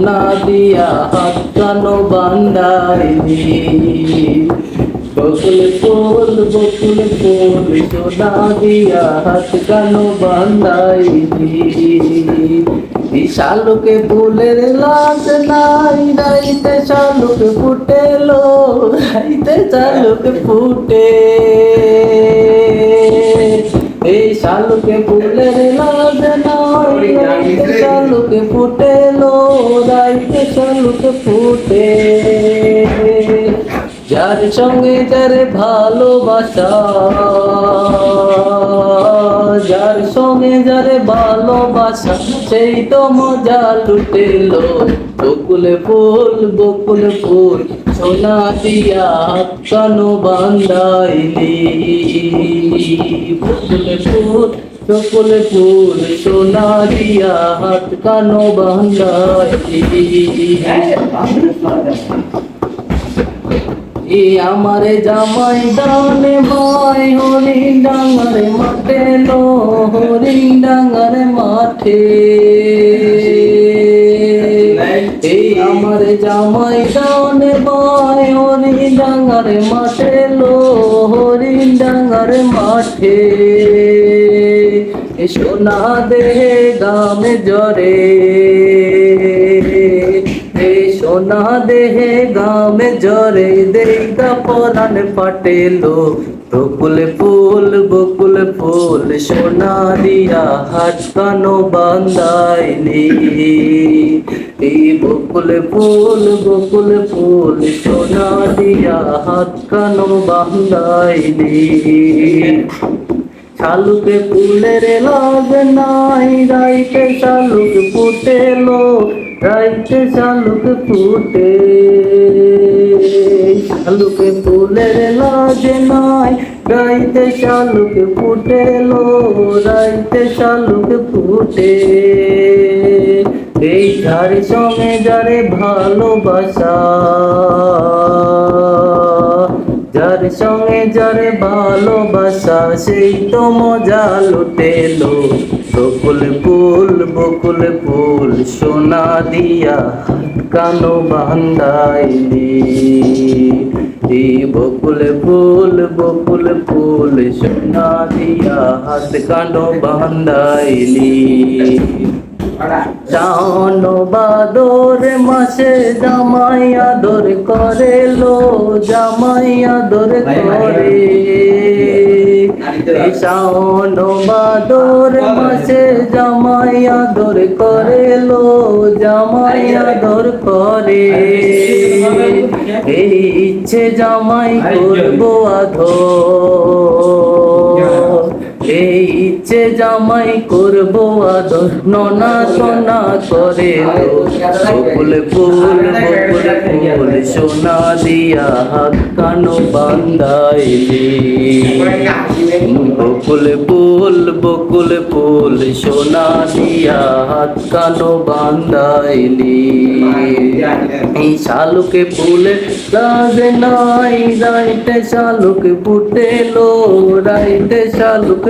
সোনা দিয়া হাত কানো বান্দাইলি বকুল সোনা দিয়া হাত কানো বান্দাইলি এই শালুকে ফুলের লাশ নাই, রাইতে শালুক ফুটেলো, রাইতে শালুক ফুটে। এই শালুকে ফুলের রাইতে শালুক ফুটে। যার সঙ্গে যার ভালোবাসা, যার সঙ্গে যার ভালোবাসা, সেই তো মজা লুটেলো। বকুলে ফুল, বকুল ফুল, সোনা দিয়া কানো বান্দাইলি বকুলে ফুল বকুল ফুল সোনা দিয়া হাত কানো বান্দাইলি এ আমারে জামাই দানে ভাই হরিণ ডাঙ্গারে মাঠে লো হরিণ ডাঙ্গারে মাঠে আমারে জামাই দানে ভাই হরিণ ডাঙ্গারে মাঠে লো হরিণ ডাঙ্গারে মাঠে। এ সোনা দেহে গামে জরে। এই সোনা দেহে গামে জরে দেইগা পরাণ ফাটেলো বকুল ফুল বকুল ফুল, সোনা দিয়া হাত কানো বান্দাইলি এই বকুল ফুল বকুল ফুল, সোনা দিয়া হাত কানো বান্দাইলি শালুকে ফুলের লাগ নাই, রাইতে শালুক ফুটেলো, রাইতে শালুক ফুটে। শালুকে ফুলের লাগ নাই, রাইতে শালুক ফুটেলো, রাইতে শালুক ফুটে। এই যার সঙ্গে যারে ভালোবাসা। যার সঙ্গে যারে ভালোবাসা, সেই তো মজা লুটেলো বকুল ফুল বকুল ফুল, সোনা দিয়া কানো বান্দাইলি এই বকুল ফুল বকুল ফুল, সোনা দিয়া হাত কানো বান্দাইলি শাওন বাদর মাসে জামাই আদর করে লো জামাই আদর করে। শাওন বাদর মাসে জামাই আদর করে লো জামাই আদর করে। এই ইচ্ছে জামাই করব আধর এই ইচ্ছে জামাই করব আদর, ননা সোনা করে বকুল ফুল বকুল ফুল, সোনা দিয়া হাত কানো বান্দাইলি বকুল ফুল বকুল ফুল, সোনা দিয়া হাত কানো বান্দাইলি এই শালুকে ফুলে, লাজে নাই, রাইতে শালুকে ফুটেলো, রাইতে শালুকে